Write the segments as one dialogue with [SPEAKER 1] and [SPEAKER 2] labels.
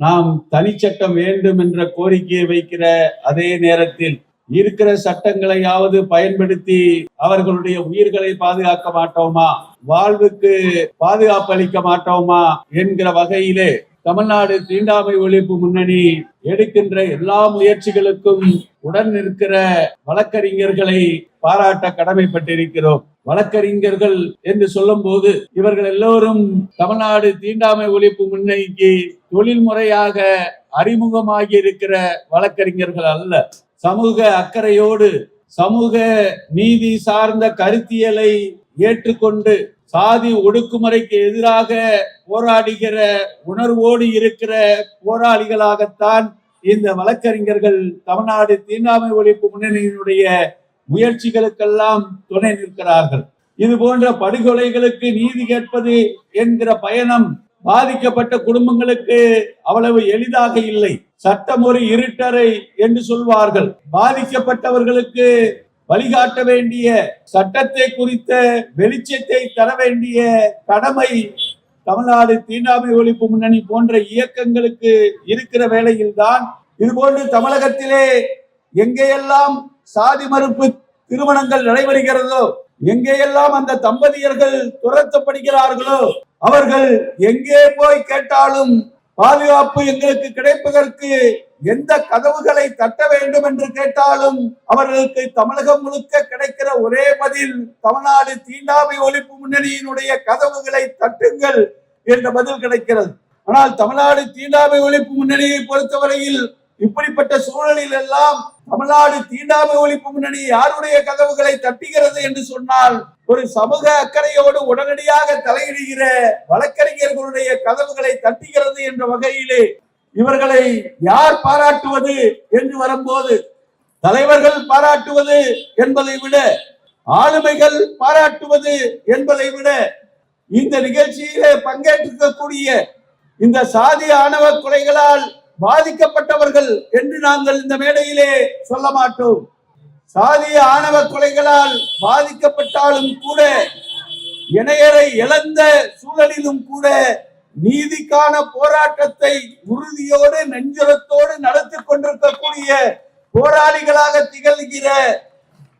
[SPEAKER 1] நாம் தனிச்சட்டம் வேண்டும் என்ற கோரிக்கையை வைக்கிற அதே நேரத்தில் இருக்கிற சட்டங்களையாவது பயன்படுத்தி அவர்களுடைய உயிர்களை பாதுகாக்க மாட்டோமா? வாழ்வுக்கு பாதுகாப்பு அளிக்க மாட்டோமா? என்கிற வகையிலே தமிழ்நாடு தீண்டாமை ஒழிப்பு முன்னணி எடுக்கின்ற எல்லா முயற்சிகளுக்கும் உடன் நிற்கிற வழக்கறிஞர்களை பாராட்ட கடமைப்பட்டிருக்கிறோம். வழக்கறிஞர்கள் என்று சொல்லும் போது இவர்கள் எல்லோரும் தமிழ்நாடு தீண்டாமை ஒழிப்பு முன்னணிக்கு தொழில் முறையாக அறிமுகமாகி இருக்கிற வழக்கறிஞர்கள் அல்ல. சமூக அக்கறையோடு சமூக நீதி சார்ந்த கருத்தியலை ஏற்றுக்கொண்டு சாதி ஒடுக்குமுறைக்கு எதிராக போராடுகிற உணர்வோடு இருக்கிற போராளிகளாகத்தான் இந்த வழக்கறிஞர்கள் தமிழ்நாடு தீண்டாமை ஒழிப்பு முன்னணியினுடைய முயற்சிகளுக்கெல்லாம் துணை நிற்கிறார்கள். இது போன்ற படுகொலைகளுக்கு நீதி கேட்பது என்கிற பயணம் பாதிக்கப்பட்ட குடும்பங்களுக்கு அவ்வளவு எளிதாக இல்லை. சட்டம் ஒரு இருட்டறை என்று சொல்வார்கள். பாதிக்கப்பட்டவர்களுக்கு வழிகாட்ட வேண்டிய சட்டத்தை குறித்த வெளிச்சத்தை தர வேண்டிய கடமை தமிழ்நாடு தீண்டாமை ஒழிப்பு முன்னணி போன்ற இயக்கங்களுக்கு இருக்கிற வேளையில்தான். இது போன்று தமிழகத்திலே எங்கேயெல்லாம் சாதி மறுப்பு திருமணங்கள் நடைபெறுகிறதோ எங்கேயெல்லாம் அந்த தம்பதியர்கள் துரத்தப்படுகிறார்களோ அவர்கள் எங்கே போய் கேட்டாலும் பாதுகாப்பு எங்களுக்கு கிடைப்பதற்கு எந்த கதவுகளை தட்ட வேண்டும் என்று கேட்டாலும் அவர்களுக்கு தமிழகம் முழுக்க கிடைக்கிற ஒரே பதில் தமிழ்நாடு தீண்டாமை ஒழிப்பு முன்னணியினுடைய கதவுகளை தட்டுங்கள் என்ற பதில் கிடைக்கிறது. ஆனால் தமிழ்நாடு தீண்டாமை ஒழிப்பு முன்னணியை பொறுத்தவரையில் இப்படிப்பட்ட சூழலில் எல்லாம் தமிழ்நாடு தீண்டாமை ஒழிப்பு முன்னணி யாருடைய கதவுகளை தட்டுகிறது என்று சொன்னால் ஒரு சமூக அக்கறையோடு உடனடியாக தலையிடுகிற வழக்கறிஞர்களுடைய கதவுகளை தட்டுகிறது என்ற வகையிலே இவர்களை யார் பாராட்டுவது என்று வரும்போது தலைவர்கள் பாராட்டுவது என்பதை விட ஆளுமைகள் பாராட்டுவது என்பதை விட இந்த நிகழ்ச்சியிலே பங்கேற்றிருக்கக்கூடிய இந்த சாதி ஆணவ கொலைகளால் பாதிக்கப்பட்டவர்கள் என்று நாங்கள் இந்த மேடையிலே சொல்ல மாட்டோம். சாதிய ஆணவ கொலைகளால் பாதிக்கப்பட்டாலும் கூட இணையரை இழந்த சூழலிலும் கூட நீதிக்கான போராட்டத்தை உறுதியோடு நெஞ்சலத்தோடு நடத்தி கொண்டிருக்கக்கூடிய போராளிகளாக திகழ்கிற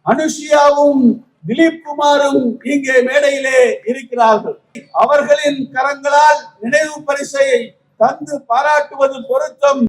[SPEAKER 1] அனுஷியாவும் திலீப் குமாரும் இங்கே மேடையிலே இருக்கிறார்கள். அவர்களின் கரங்களால் நினைவு பரிசை தந்து பாராட்டுவது பொருத்தம்.